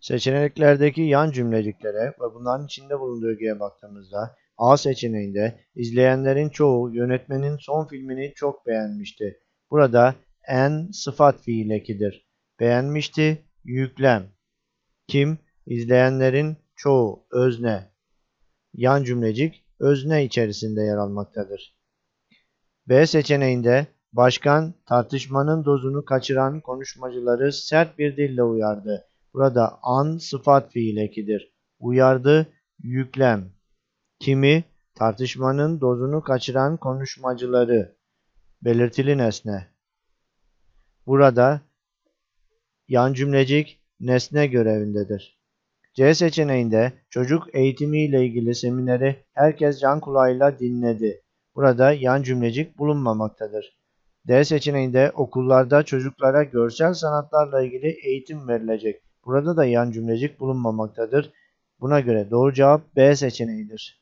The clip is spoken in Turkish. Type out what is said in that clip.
Seçeneklerdeki yan cümleciklere ve bunların içinde bulunduğu baktığımızda A seçeneğinde izleyenlerin çoğu yönetmenin son filmini çok beğenmişti. Burada en sıfat fiil ekidir. Beğenmişti, yüklem. Kim? İzleyenlerin çoğu, özne. Yan cümlecik özne içerisinde yer almaktadır. B seçeneğinde başkan tartışmanın dozunu kaçıran konuşmacıları sert bir dille uyardı. Burada an sıfat fiil ekidir. Uyardı, yüklem. Kimi? Tartışmanın dozunu kaçıran konuşmacıları. Belirtili nesne. Burada yan cümlecik nesne görevindedir. C seçeneğinde çocuk eğitimi ile ilgili semineri herkes can kulağıyla dinledi. Burada yan cümlecik bulunmamaktadır. D seçeneğinde okullarda çocuklara görsel sanatlarla ilgili eğitim verilecek. Burada da yan cümlecik bulunmamaktadır. Buna göre doğru cevap B seçeneğidir.